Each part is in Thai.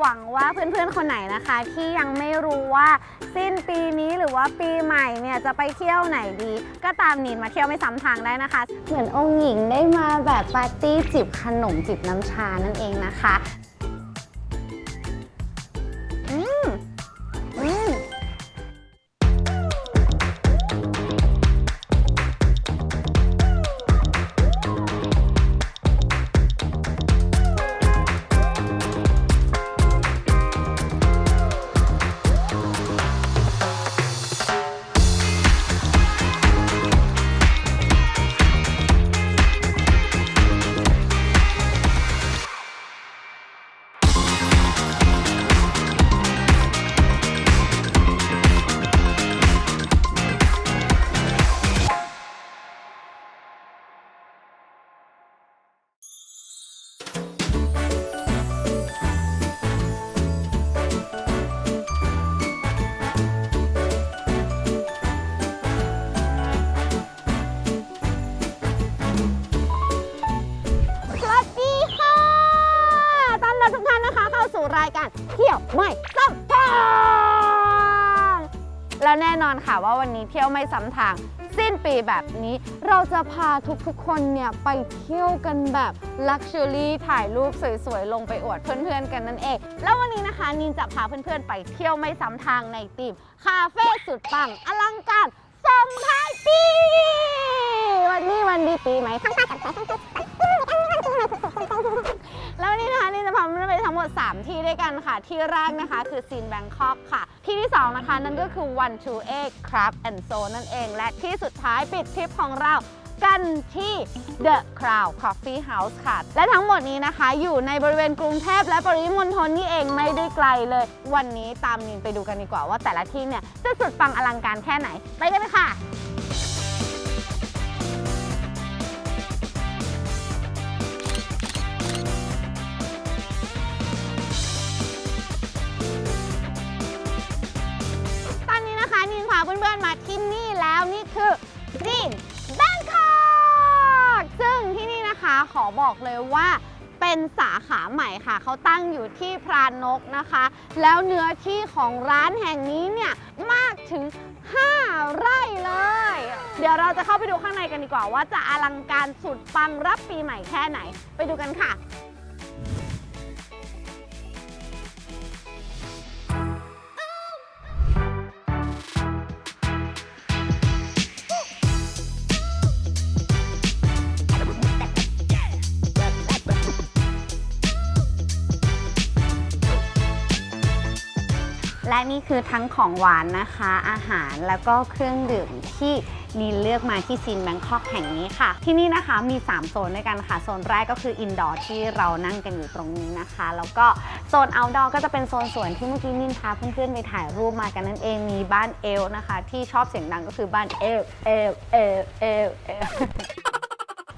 หวังว่าเพื่อนๆคนไหนนะคะ ที่ยังไม่รู้ว่าสิ้นปีนี้หรือว่าปีใหม่เนี่ยจะไปเที่ยวไหนดี ก็ตามนินมาเที่ยวไม่ซ้ำทางได้นะคะ เหมือนองค์หญิงได้มาแบบปาร์ตี้จิบขนมจิบน้ำชานั่นเองนะคะ ไม่ซ้ำทาง สิ้นปีแบบนี้ เราจะพาทุกๆคนเนี่ยไปเที่ยวกันแบบลักชัวรี่ถ่ายรูปสวยๆ ลงไปอวดเพื่อนๆกันนั่นเอง แล้ววันนี้นะคะนินจะพาเพื่อนๆไปเที่ยวไม่ซ้ำทางในทีมคาเฟ่สุดปังอลังการส่งท้ายปี วันนี้วันดีปีไหมทั้งตากับใจทั้งตัวแล้ววันนี้นะคะนี่จะพาเพื่อนๆไปทั้งหมด 3 ที่ด้วยกันค่ะ ที่แรกนะคะคือซีนแบงคอกค่ะ ที่ที่ 2 นะคะ นั่นก็คือ one to eight crab and so นั่นเอง และที่สุดท้ายปิดทริปของเรากันที่ The Crown Coffee House ค่ะ และทั้งหมดนี้นะคะ อยู่ในบริเวณกรุงเทพและปริมณฑลนี่เองไม่ได้ไกลเลย วันนี้ตามนินไปดูกันดีกว่าว่าแต่ละที่เนี่ย จะสุดปังอลังการแค่ไหน ไปกันเลยค่ะ เป็นสาขาใหม่ค่ะ เขาตั้งอยู่ที่พรานกนะคะ แล้วเนื้อที่ของร้านแห่งนี้เนี่ยมากถึง 5 ไร่เลย เดี๋ยวเราจะเข้าไปดูข้างในกันดีกว่าว่าจะอลังการสุดปังรับปีใหม่แค่ไหน ไปดูกันค่ะ และนี่คือทั้งของหวานนะคะ อาหารแล้วก็เครื่องดื่มที่นีเลือกมาที่ซีนแบงคอกแห่งนี้ค่ะ ที่นี่นะคะมี 3 โซนด้วยกันค่ะ โซนแรกก็คืออินดอร์ที่เรานั่งกันอยู่ตรงนี้นะคะ แล้วก็โซนเอาท์ดอร์ก็จะเป็นโซนสวนที่เมื่อกี้นินพาเพื่อนๆไปถ่ายรูปมากันนั่นเองมีบ้านเอลนะคะ ที่ชอบเสียงดังก็คือบ้านเอลเอลเอลเอลเอล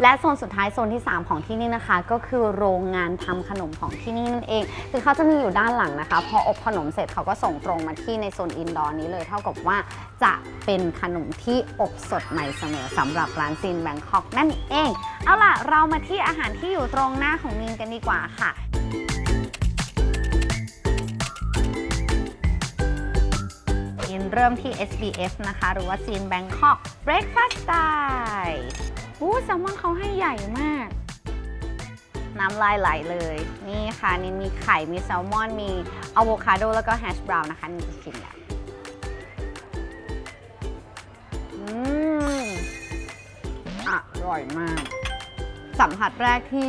และโซนสุดท้ายโซนที่ 3 ของที่นี่นะคะ ก็คือโรงงานทำขนมของที่นี่นั่นเอง คือเขาจะมีอยู่ด้านหลังนะคะ พออบขนมเสร็จเขาก็ส่งตรงมาที่ในโซนอินดอร์นี้เลย เท่ากับว่าจะเป็นขนมที่อบสดใหม่เสมอสำหรับร้านซีนแบงคอกนั่นเอง เอาล่ะเรามาที่อาหารที่อยู่ตรงหน้าของนินกันดีกว่าค่ะนินเริ่มที่ SBS นะคะ หรือว่าซีนแบงคอก Breakfast Style อู้แซลมอนเขาให้ใหญ่มาก น้ำลายไหลเลย นี่ค่ะนินมีไข่มีแซลมอน มีอะโวคาโดแล้วก็แฮชบราวน์นะคะนินจะชิมแล้วอืมอร่อยมาก สัมผัสแรกที่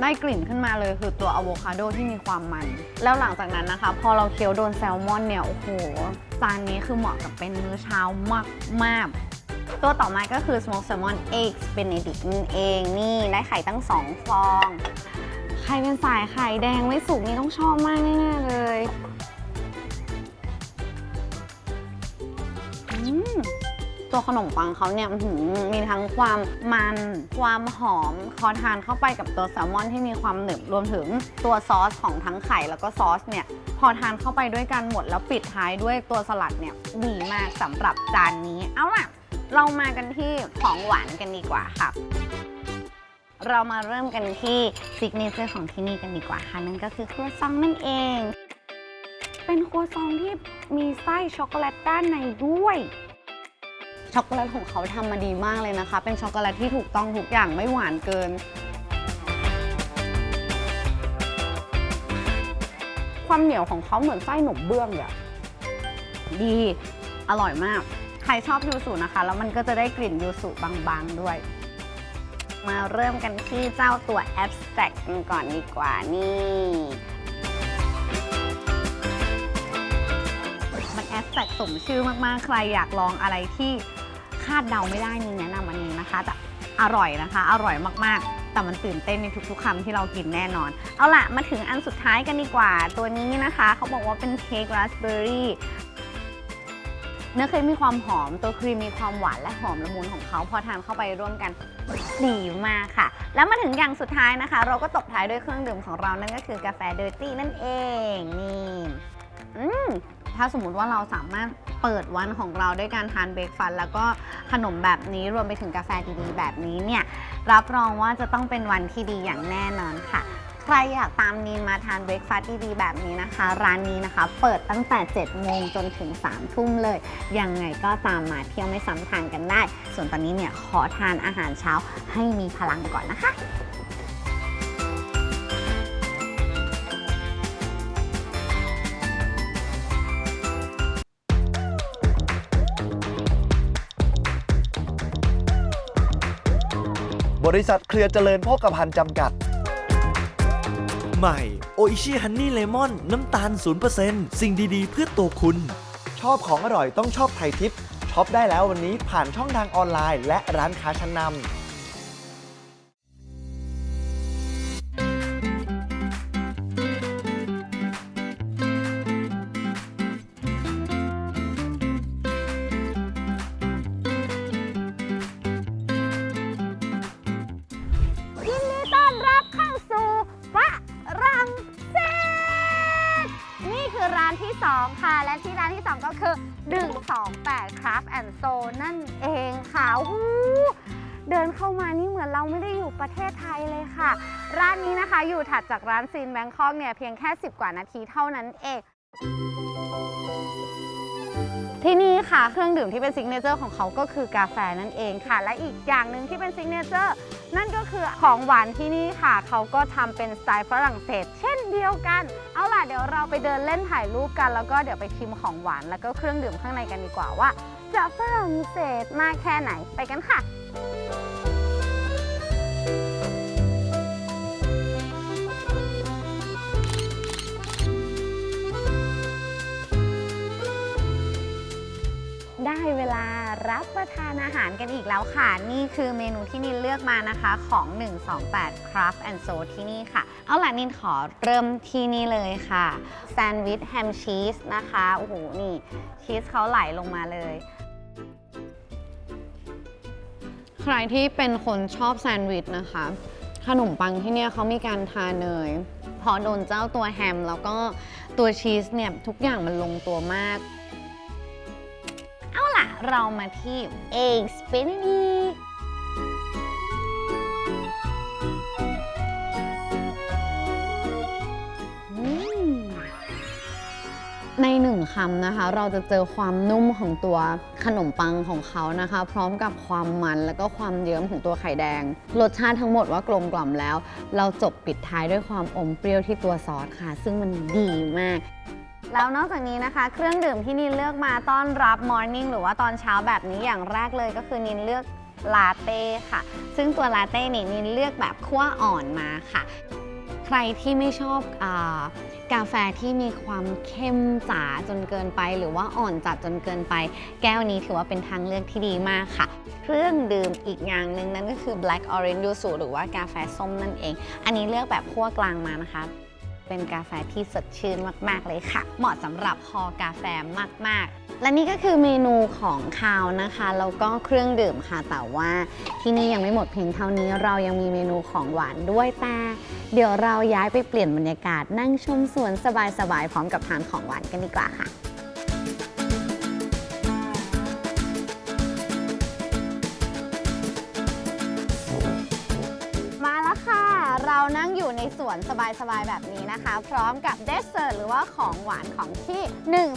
ได้กลิ่นขึ้นมาเลยคือตัวอะโวคาโดที่มีความมัน แล้วหลังจากนั้นนะคะ พอเราเคี้ยวโดนแซลมอนเนี่ย โอ้โหจานนี้คือเหมาะกับเป็นมื้อเช้ามากมากๆ ตัวต่อมาก็คือ smoked salmon eggs benedict นั่นเองนี่ได้ไข่ตั้ง 2 ฟอง ใครเป็นสายไข่แดงไม่สุกนี่ต้องชอบมากแน่ๆเลยตัวขนมปังเขาเนี่ยมีทั้งความมัน ความหอมพอทานเข้าไปกับตัวแซลมอนที่มีความหนึบรวมถึงตัวซอสของทั้งไข่แล้วก็ซอสเนี่ย พอทานเข้าไปด้วยกันหมดแล้วปิดท้ายด้วยตัวสลัดเนี่ยดีมากสำหรับจานนี้เอาล่ะ เรามากันที่ของหวานกันดีกว่าค่ะ เรามาเริ่มกันที่ซิกเนเจอร์ของที่นี่กันดีกว่าค่ะ นั่นก็คือครัวซองนั่นเอง เป็นครัวซองที่มีไส้ช็อกโกแลตด้านในด้วยช็อกโกแลตของเขาทำมาดีมากเลยนะคะ เป็นช็อกโกแลตที่ถูกต้องทุกอย่างไม่หวานเกิน ความเหนียวของเขาเหมือนไส้หนมเบื้องเลยอะดี อร่อยมาก ใครชอบยูสุนะคะ แล้วมันก็จะได้กลิ่นยูสุบางๆด้วย มาเริ่มกันที่เจ้าตัว abstract กันก่อนดีกว่านี่มัน abstract สมชื่อมากๆ ใครอยากลองอะไรที่คาดเดาไม่ได้นี่แนะนำอันนี้นะคะแต่อร่อยนะคะ อร่อยมากๆแต่มันตื่นเต้นในทุกๆคำที่เรากินแน่นอน เอาล่ะมาถึงอันสุดท้ายกันดีกว่า ตัวนี้นะคะ เขาบอกว่าเป็นเค้กราสเบอร์รี่ เนื้อเค้กมีความหอม ตัวครีมมีความหวานและหอมละมุนของเขาพอทานเข้าไปร่วมกันดีมากค่ะ แล้วมาถึงอย่างสุดท้ายนะคะ เราก็ตบท้ายด้วยเครื่องดื่มของเรานั่นก็คือกาแฟเดอร์ตี้นั่นเองนี่อืมถ้าสมมติว่าเราสามารถเปิดวันของเราด้วยการทานเบรกฟัน แล้วก็ขนมแบบนี้รวมไปถึงกาแฟดีๆ แบบนี้เนี่ยรับรองว่าจะต้องเป็นวันที่ดีอย่างแน่นอนค่ะ ใครอยากตามนีนมาทานเบรกฟาสต์ดีๆแบบนี้นะคะ ร้านนี้นะคะ เปิดตั้งแต่ 7 โมงจนถึง 3 ทุ่มเลย ยังไงก็ตามมาเที่ยวไม่ซ้ำทางกันได้ ส่วนตอนนี้เนี่ยขอทานอาหารเช้าให้มีพลังก่อนนะคะบริษัทเครือเจริญโภคภัณฑ์จำกัด ใหม่โออิชิฮันนี่เลมอนน้ำตาล 0%สิ่งดีๆ เพื่อตัวคุณ ชอบของอร่อยต้องชอบไทยทิปช็อปได้แล้ววันนี้ผ่านช่องทางออนไลน์ และร้านค้าชั้นนำ 28 Craft and Soul นั่นเองค่ะหูเดินเข้ามานี่เหมือนเราไม่ได้อยู่ประเทศไทยเลยค่ะ ร้านนี้นะคะอยู่ถัดจากร้านซีนแบงคอกเนี่ยเพียงแค่ 10 กว่านาทีเท่านั้นเองที่นี่ค่ะ เครื่องดื่มที่เป็นซิกเนเจอร์ของเขาก็คือกาแฟนั่นเองค่ะ และอีกอย่างหนึ่งที่เป็นซิกเนเจอร์ นั่นก็คือของหวานที่นี่ค่ะ เขาก็ทำเป็นสไตล์ฝรั่งเศส เช่นเดียวกัน เอาล่ะเดี๋ยวเราไปเดินเล่นถ่ายรูปกัน แล้วก็เดี๋ยวไปชิมของหวานแล้วก็เครื่องดื่มข้างในกันดีกว่าว่าจะฝรั่งเศสมากแค่ไหนไปกันค่ะได้เวลา รับประทานอาหารกันอีกแล้วค่ะ นี่คือเมนูที่นินเลือกมานะคะของ 128 Craft and Soul ที่นี่ค่ะ เอาล่ะนินขอเริ่มที่นี่เลยค่ะแซนด์วิชแฮมชีสนะคะโอ้โหนี่ ชีสเขาไหลลงมาเลย ใครที่เป็นคนชอบแซนด์วิชนะคะ ขนมปังที่เนี่ยเขามีการทาเนย พอโดนเจ้าตัวแฮม แล้วก็ตัวชีสเนี่ยทุกอย่างมันลงตัวมาก เรามาที่ egg spinny ในหนึ่งคำนะคะ เราจะเจอความนุ่มของตัวขนมปังของเขานะคะ พร้อมกับความมันแล้วก็ความเยิ้มของตัวไข่แดง รสชาติทั้งหมดว่ากลมกล่อมแล้ว เราจบปิดท้ายด้วยความอมเปรี้ยวที่ตัวซอสค่ะ ซึ่งมันดีมาก แล้วนอกจากนี้นะคะ เครื่องดื่มที่นินเลือกมาต้อนรับมอร์นิ่งหรือว่าตอนเช้าแบบนี้อย่างแรกเลยก็คือนินเลือกลาเต้ค่ะ ซึ่งตัวลาเต้นี่นินเลือกแบบขั้วอ่อนมาค่ะ ใครที่ไม่ชอบอกาแฟที่มีความเข้มจ๋าจนเกินไป หรือว่าอ่อนจัดจนเกินไป แก้วนี้ถือว่าเป็นทางเลือกที่ดีมากค่ะ เครื่องดื่มอีกอย่างหนึ่งนั่นก็คือ black orange juice หรือว่ากาแฟส้มนั่นเอง อันนี้เลือกแบบขั้วกลางมานะคะ เป็นกาแฟที่สดชื่นมาก ๆ เลยค่ะ เหมาะสำหรับคอกาแฟมาก ๆ และนี่ก็คือเมนูของคาวนะคะแล้วก็เครื่องดื่มค่ะแต่ว่าที่นี่ยังไม่หมดเพียงเท่านี้ เรายังมีเมนูของหวานด้วยแต่เดี๋ยวเราย้ายไปเปลี่ยนบรรยากาศนั่งชมสวนสบาย ๆ พร้อมกับทานของหวานกันดีกว่าค่ะ อยู่ในสวนสบายๆ แบบนี้นะคะ พร้อมกับเดสเซอร์หรือว่าของหวานของที่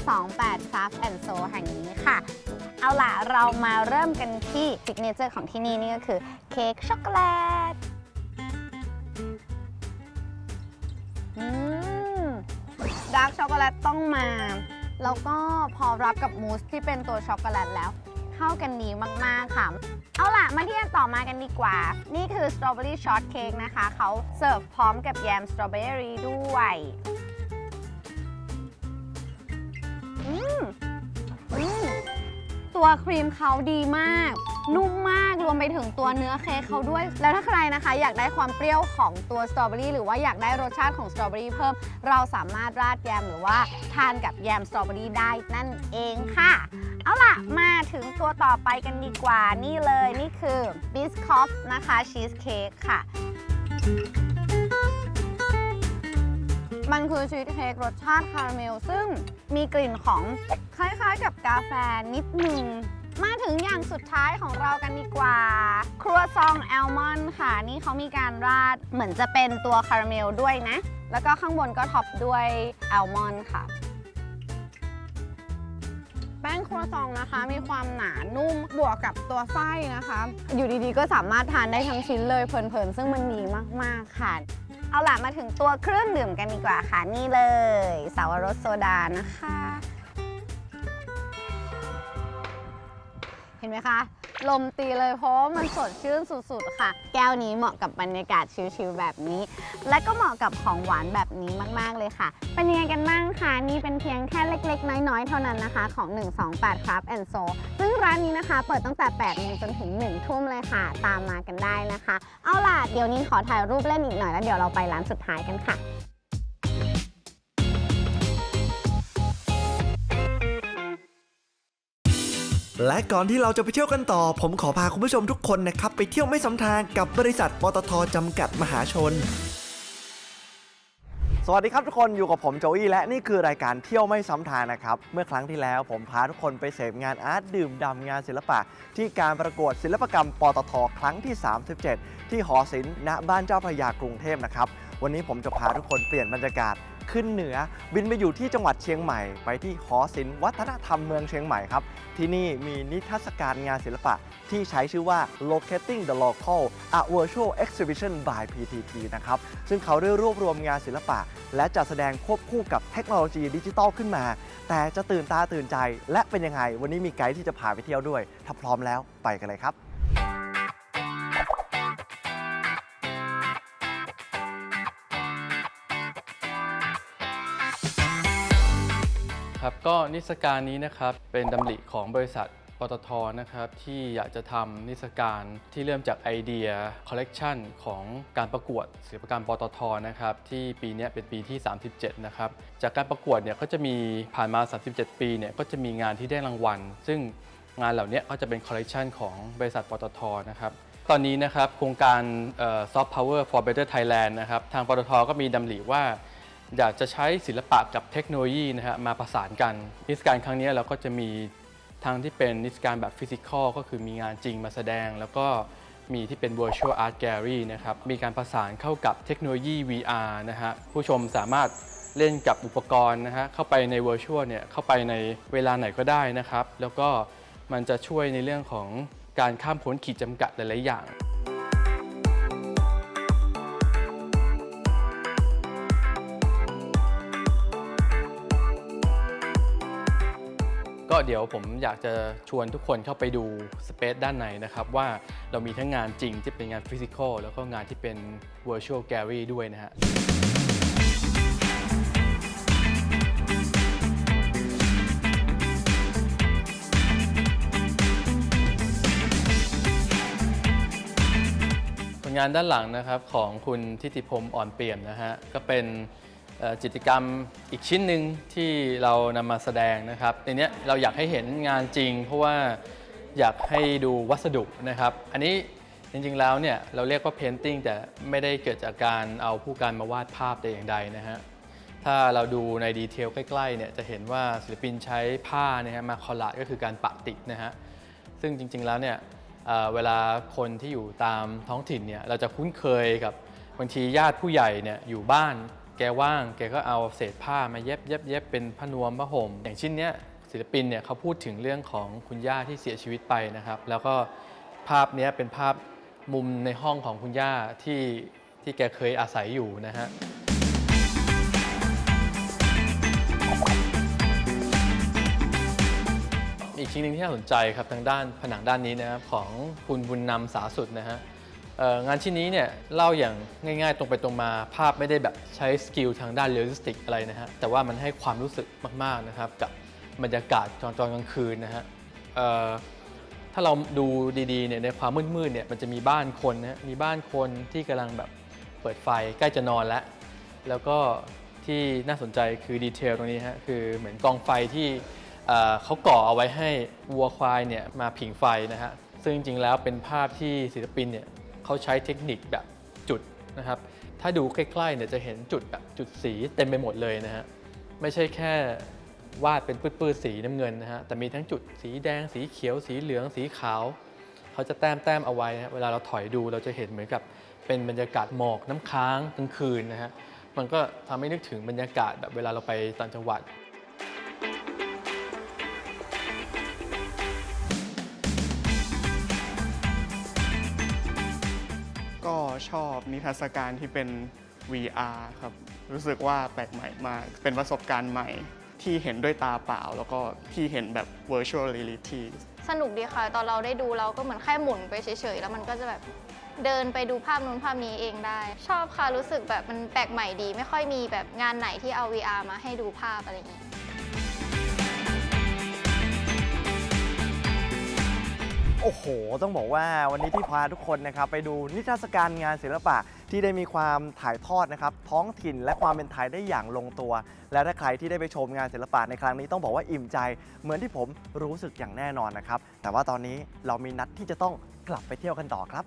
128 Craft and Soul แห่งนี้ค่ะ เอาล่ะ เรามาเริ่มกันที่ซิกเนเจอร์ของที่นี่นี่ก็คือเค้กช็อกโกแลตอืมดาร์กช็อกโกแลตต้องมา แล้วก็พอรับกับมูสที่เป็นตัวช็อกโกแลตแล้ว เข้ากันดีมาก ๆ ค่ะ เอาล่ะ มาที่อันต่อมากันดีกว่า นี่คือสตรอเบอรี่ช็อตเค้กนะคะ เขาเสิร์ฟพร้อมกับแยมสตรอเบอรี่ด้วยอืมอืมตัวครีมเขาดีมาก นุ่มมากรวมไปถึงตัวเนื้อเค้กเขาด้วย แล้วถ้าใครนะคะ อยากได้ความเปรี้ยวของตัวสตรอเบอรี่หรือว่าอยากได้รสชาติของสตรอเบอรี่เพิ่ม เราสามารถราดแยมหรือว่าทานกับแยมสตรอเบอรี่ได้นั่นเองค่ะ เอาล่ะ มาถึงตัวต่อไปกันดีกว่านี่เลยนี่คือบิสคอฟนะคะชีสเค้กค่ะ มันคือชีสเค้กรสชาติคาราเมล ซึ่งมีกลิ่นของคล้ายๆกับกาแฟนิดนึงมาถึงอย่างสุดท้ายของเรากันดีกว่า ครัวซองแอลมอนค่ะ นี่เขามีการราดเหมือนจะเป็นตัวคาราเมลด้วยนะ แล้วก็ข้างบนก็ท็อปด้วยแอลมอนค่ะ แป้งครัวซองนะคะ มีความหนานุ่มบวกกับตัวไส้นะคะ อยู่ดีๆ ก็สามารถทานได้ทั้งชิ้นเลยเพลินๆ ซึ่งมันดีมากๆ ค่ะ เอาล่ะมาถึงตัวเครื่องดื่มกันดีกว่าค่ะ นี่เลย สาวรสโซดานะคะ เห็นไหมคะ ลมตีเลยเพราะว่ามันสดชื่นสุดๆค่ะ แก้วนี้เหมาะกับบรรยากาศชิลๆแบบนี้ และก็เหมาะกับของหวานแบบนี้มากๆเลยค่ะ เป็นยังไงกันบ้างคะนี่เป็นเพียงแค่เล็กๆ น้อยๆ เท่านั้นนะคะของ 128 ครับ and so ซึ่งร้านนี้นะคะเปิดตั้งแต่8โมงจนถึง 1 ทุ่มเลยค่ะ ตามมากันได้นะคะ เอาล่ะเดี๋ยวนี้ขอถ่ายรูปเล่นอีกหน่อยแล้วเดี๋ยวเราไปร้านสุดท้ายกันค่ะ และก่อนที่เราจะไปเที่ยวกันต่อ ผมขอพาคุณผู้ชมทุกคนนะครับ ไปเที่ยวไม่ซ้ำทางกับบริษัทปตทจำกัดมหาชน สวัสดีครับทุกคนอยู่กับผมโจอี้และนี่คือรายการเที่ยวไม่ซ้ำทางนะครับ เมื่อครั้งที่แล้วผมพาทุกคนไปเสพงานอาร์ตดื่มด่ำงานศิลปะ ที่การประกวดศิลปกรรมปตทครั้งที่ 37 ที่หอศิลป์ณบ้านเจ้าพระยากรุงเทพนะครับวันนี้ผมจะพาทุกคนเปลี่ยนบรรยากาศ ขึ้นเหนือ บินไปอยู่ที่จังหวัดเชียงใหม่ ไปที่หอศิลป์วัฒนธรรมเมืองเชียงใหม่ครับ ที่นี่มีนิทรรศการงานศิลปะที่ใช้ชื่อว่า Locating the Local a Virtual Exhibition by PTT นะครับ ซึ่งเขาได้รวบรวมงานศิลปะ และจัดแสดงควบคู่กับเทคโนโลยีดิจิตอลขึ้นมา แต่จะตื่นตาตื่นใจ และเป็นยังไงวันนี้มีไกด์ที่จะพาไปเที่ยวด้วย ถ้าพร้อมแล้วไปกันเลยครับ นิทรรศการนี้นะครับเป็นดำริของบริษัทปตทนะครับที่อยากจะทำนิทรรศการที่เริ่มจากไอเดียคอลเลกชันของการประกวดศิลปกรรมปตทนะครับที่ปีนี้เป็นปีที่ 37 นะครับจากการประกวดเนี่ยก็จะมีผ่านมา 37 ปีเนี่ยก็จะมีงานที่ได้รางวัล ซึ่งงานเหล่านี้ก็จะเป็นคอลเลกชันของบริษัทปตทนะครับตอนนี้นะครับโครงการซอฟต์พาวเวอร์ for better Thailand นะครับทางปตทก็มีดำริว่า อยากจะใช้ศิลปะกับเทคโนโลยีนะฮะมาประสานกันนิทรรศการครั้งนี้เราก็จะมีทางที่เป็นนิทรรศการแบบฟิสิกอลก็คือมีงานจริงมาแสดง แล้วก็มีที่เป็น virtual art gallery นะครับ มีการประสานเข้ากับเทคโนโลยี VR นะฮะผู้ชมสามารถเล่นกับอุปกรณ์นะฮะเข้าไปใน virtual เนี่ยเข้าไปในเวลาไหนก็ได้นะครับ แล้วก็มันจะช่วยในเรื่องของการข้ามพ้นขีดจำกัดหลาย ๆ อย่าง เดี๋ยวผมอยากจะชวนทุกคนเข้าไปดูสเปซด้านในนะครับ ว่าเรามีทั้งงานจริงที่เป็นงานฟิสิกอลแล้วก็งานที่เป็น Virtual Gallery ด้วยนะฮะผลงานด้านหลังนะครับของคุณทิติพรมอ่อนเปี่ยมนะฮะก็เป็น จิตรกรรมอีกชิ้นหนึ่งที่เรานำมาแสดงนะครับในนี้เราอยากให้เห็นงานจริง เพราะว่าอยากให้ดูวัสดุนะครับ อันนี้จริงๆแล้วเนี่ยเราเรียกว่า painting แต่ไม่ได้เกิดจากการเอาผู้การมาวาดภาพแต่อย่างใดนะฮะถ้าเราดูในดีเทลใกล้ๆเนี่ยจะเห็นว่าศิลปินใช้ผ้าเนี่ยฮะมาคอลลาดก็คือการปะติดนะฮะซึ่งจริงๆแล้วเนี่ยเเวลาคนที่อยู่ตามท้องถิ่นเนี่ยเราจะคุ้นเคยกับบางทีญาติผู้ใหญ่เนี่ยอยู่บ้าน แกว่างแกก็เอาเศษผ้ามาเย็บเย็บเย็บเป็นผ้านวมผ้าห่มอย่างชิ้นเนี้ยศิลปินเนี่ยเขาพูดถึงเรื่องของคุณย่าที่เสียชีวิตไปนะครับ แล้วก็ภาพเนี้ยเป็นภาพมุมในห้องของคุณย่าที่ที่แกเคยอาศัยอยู่นะฮะอีกชิ้นหนึ่งที่น่าสนใจครับทางด้านผนังด้านนี้นะครับของคุณบุญนำสาสุดนะฮะ งานชิ้นนี้เนี่ยเล่าอย่างง่ายๆ ตรงไปตรงมาภาพไม่ได้แบบใช้สกิลทางด้านเรียลลิสติกอะไรนะฮะแต่ว่ามันให้ความรู้สึกมากๆนะครับกับบรรยากาศตอนตอนกลางคืนนะฮะถ้าเราดูดีๆเนี่ยในความมืดๆเนี่ยมันจะมีบ้านคนนะฮะมีบ้านคนที่กำลังแบบเปิดไฟใกล้จะนอนแล้วแล้วก็ที่น่าสนใจคือดีเทลตรงนี้ฮะคือเหมือนกองไฟที่เเขาก่อเอาไว้ให้วัวควายเนี่ยมาผิงไฟนะฮะซึ่งจริงๆแล้วเป็นภาพที่ศิลปินเนี่ย เขาใช้เทคนิคแบบจุดนะครับ ถ้าดูใกล้ๆเนี่ยจะเห็นจุดแบบจุดสีเต็มไปหมดเลยนะฮะ ไม่ใช่แค่วาดเป็นปื้ดๆสีน้ำเงินนะฮะ แต่มีทั้งจุดสีแดง สีเขียว สีเหลือง สีขาว เขาจะแต้มแต้มๆเอาไว้นะเวลาเราถอยดูเราจะเห็นเหมือนกับเป็นบรรยากาศหมอกน้ำค้างกลางคืนนะฮะ มันก็ทำให้นึกถึงบรรยากาศแบบเวลาเราไปต่างจังหวัด ชอบนิทรรศการที่เป็น VR ครับ รู้สึกว่าแปลกใหม่มาก เป็นประสบการณ์ใหม่ที่เห็นด้วยตาเปล่า แล้วก็ที่เห็นแบบ virtual reality สนุกดีค่ะ ตอนเราได้ดูเราก็เหมือนแค่หมุนไปเฉยๆ แล้วมันก็จะแบบเดินไปดูภาพนู้นภาพนี้เองได้ ชอบค่ะ รู้สึกแบบมันแปลกใหม่ดี ไม่ค่อยมีแบบงานไหนที่เอา VR มาให้ดูภาพอะไรอย่างนี้ โอ้โห ต้องบอกว่าวันนี้ที่พาทุกคนนะครับไปดูนิทรรศการงานศิลปะที่ได้มีความถ่ายทอดนะครับท้องถิ่นและความเป็นไทยได้อย่างลงตัว และถ้าใครที่ได้ไปชมงานศิลปะในครั้งนี้ต้องบอกว่าอิ่มใจ เหมือนที่ผมรู้สึกอย่างแน่นอนนะครับ แต่ว่าตอนนี้เรามีนัดที่จะต้องกลับไปเที่ยวกันต่อครับ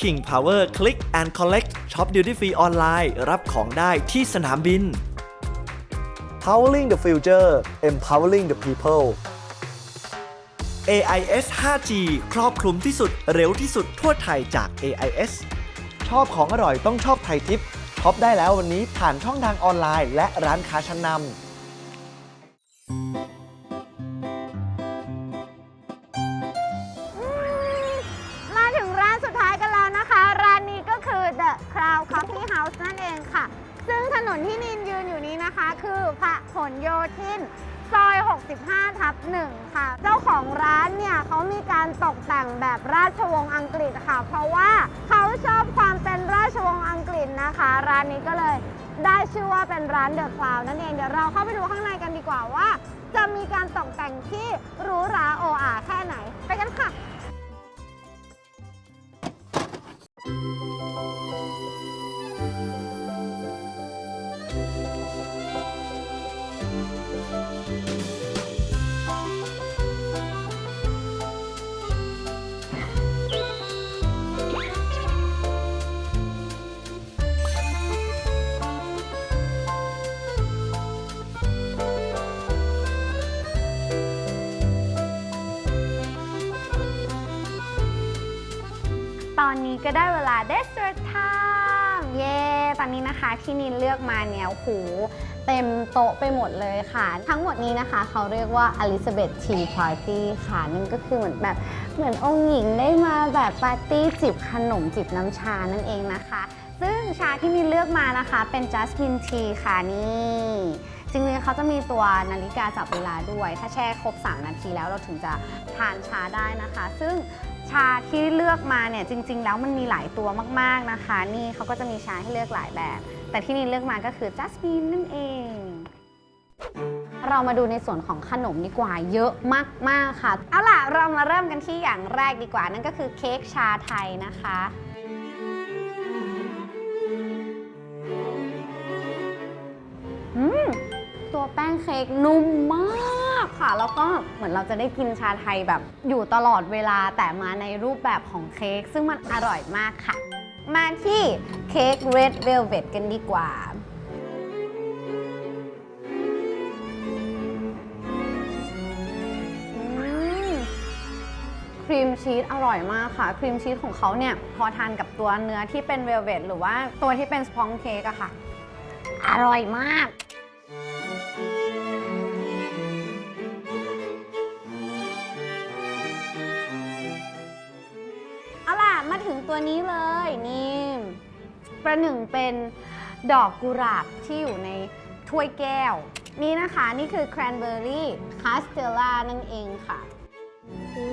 King Power Click and Collect Shop Duty Free ออนไลน์รับของได้ที่สนามบิน Powering the future empowering the people AIS 5G ครอบคลุมที่สุดเร็วที่สุดทั่วไทยจาก AIS ชอบของอร่อยต้องชอบไทยทิปช็อปได้แล้ววันนี้ผ่านช่องทางออนไลน์และร้านค้าชั้นนำมาถึงร้านสุดท้ายกันแล้วนะคะร้านนี้ก็คือ The Crown Coffee House นั่นเองค่ะ ซึ่งถนนที่นิ นยืนอยู่นี้นะคะ คือพหลโยธินซอย 65 ทับ1ค่ะ เจ้าของร้านเนี่ยเขามีการตกแต่งแบบราชวงศ์อังกฤษค่ะ เพราะว่าเขาชอบความเป็นราชวงศ์อังกฤษนะคะ ร้านนี้ก็เลยได้ชื่อว่าเป็นร้านเดอะคลาวนั่นเอง เดี๋ยวเราเข้าไปดูข้างในกันดีกว่าว่า จะมีการตกแต่งที่หรูหราโออาแค่ไหน ไปกันค่ะ ก็ได้เวลา Dessert Time เย้ ตอนนี้นะคะที่นินเลือกมาเนี่ยโอ้โหเต็มโต๊ะไปหมดเลยค่ะ ทั้งหมดนี้นะคะเขาเรียกว่า Elizabeth Tea Party ค่ะ นั่นก็คือเหมือนแบบเหมือนองค์หญิงได้มาแบบปาร์ตี้จิบขนมจิบน้ำชานั่นเองนะคะ ซึ่งชาที่นินเลือกมานะคะ เป็น Jasmine Tea ค่ะนี่จริงๆเขาจะมีตัวนาฬิกาจับเวลาด้วย ถ้าแช่ครบ 3 นาทีแล้วเราถึงจะทานชาได้นะคะ ซึ่ง ชาที่เลือกมาเนี่ยจริง ๆ แล้วมันมีหลายตัวมากๆนะคะ นี่เขาก็จะมีชาให้เลือกหลายแบบ แต่ที่นี่เลือกมาก็คือจัสมินนั่นเอง เรามาดูในส่วนของขนมดีกว่าเยอะมาก ๆ ค่ะ เอาล่ะ เรามาเริ่มกันที่อย่างแรกดีกว่า นั่นก็คือเค้กชาไทยนะคะ อืม ตัวแป้งเค้กนุ่มมาก ค่ะ แล้วก็เหมือนเราจะได้กินชาไทยแบบ อยู่ตลอดเวลาแต่มาในรูปแบบของเค้กซึ่งมันอร่อยมากค่ะ มาที่เค้ก Red Velvet กันดีกว่าครีรีมชีสอร่อยมากค่ะ ครีมชีสของเขาเนี่ย พอทานกับตัวเนื้อที่เป็นเวลเวทหรือว่าตัวที่เป็นสปองเค้กอะค่ะ อร่อยมาก ตัวนี้เลยนี่ประหนึ่งเป็นดอกกุหลาบที่อยู่ในถ้วยแก้ว นี่นะคะนี่คือแครนเบอร์รี่คาสเตล่านั่นเองค่ะโอ้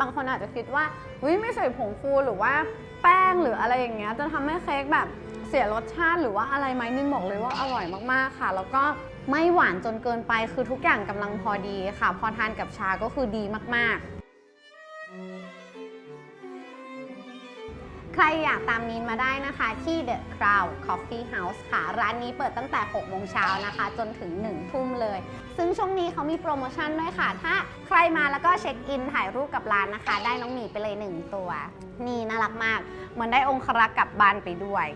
บางคนอาจจะคิดว่าวิไม่ใส่ผงฟูหรือว่าแป้งหรืออะไรอย่างเงี้ยจะทำให้เค้กแบบเสียรสชาติหรือว่าอะไรไหมนินบอกเลยว่าอร่อยมากๆค่ะ แล้วก็ ไม่หวานจนเกินไปคือทุกอย่างกำลังพอดีค่ะ พอทานกับชาก็คือดีมากๆใครอยากตามนีนมาได้นะคะที่ The Crown Coffee House ค่ะ ร้านนี้เปิดตั้งแต่ 6 โมงเช้านะคะ จนถึง 1 ทุ่มเลย ซึ่งช่วงนี้เขามีโปรโมชั่นด้วยค่ะ ถ้าใครมาแล้วก็เช็คอินถ่ายรูปกับร้านนะคะ ได้น้องหมีไปเลย 1 ตัว นี่น่ารักมาก เหมือนได้องครักษ์กลับบ้านไปด้วย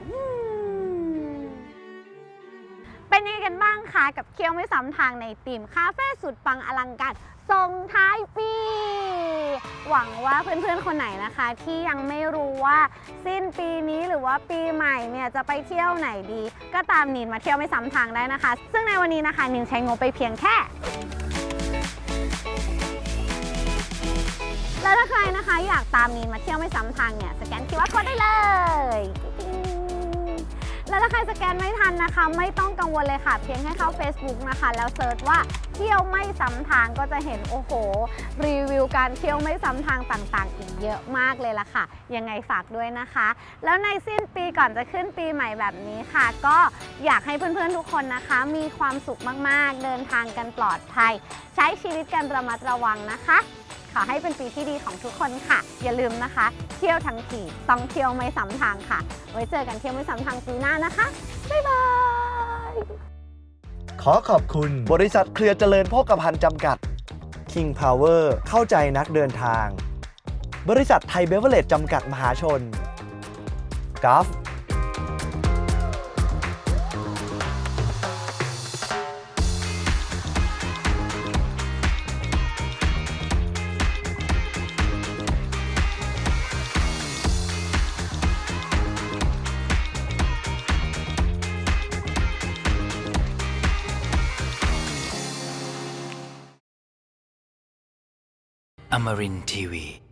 เป็นยังไงกันบ้างคะกับเคี้ยวไม่ซ้ำทางในทีมคาเฟ่สุดปังอลังการส่งท้ายปี หวังว่าเพื่อนๆคนไหนนะคะ ที่ยังไม่รู้ว่าสิ้นปีนี้หรือว่าปีใหม่เนี่ยจะไปเที่ยวไหนดี ก็ตามนินมาเที่ยวไม่ซ้ำทางได้นะคะ ซึ่งในวันนี้นะคะนินใช้งบไปเพียงแค่แล้วถ้าใครนะคะอยากตามนินมาเที่ยวไม่ซ้ำทางเนี่ย สแกนคิวอาร์โค้ดได้เลย แล้วถ้าใครสแกนไม่ทันนะคะ ไม่ต้องกังวลเลยค่ะ เพียงแค่เข้า Facebook นะคะ แล้วเซิร์ชว่าเที่ยวไม่ซ้ำทางก็จะเห็นโอ้โห รีวิวการเที่ยวไม่ซ้ำทางต่างๆ อีกเยอะมากเลยล่ะค่ะ ยังไงฝากด้วยนะคะ แล้วในสิ้นปีก่อนจะขึ้นปีใหม่แบบนี้ค่ะ ก็อยากให้เพื่อนๆทุกคนนะคะ มีความสุขมากๆ เดินทางกันปลอดภัย ใช้ชีวิตกันระมัดระวังนะคะ ขอให้เป็นปีที่ดีของทุกคนค่ะ อย่าลืมนะคะ เที่ยวทั้งทีต้องเที่ยวไม่ซ้ำทางค่ะ ไว้เจอกันเที่ยวไม่ซ้ำทางปีหน้านะคะ บ๊ายบาย ขอขอบคุณบริษัทเครือเจริญโภคภัณฑ์จำกัด King Power เข้าใจนักเดินทาง บริษัทไทยเบเวอร์เลจจำกัดมหาชนกราฟ Amarin Tiwi.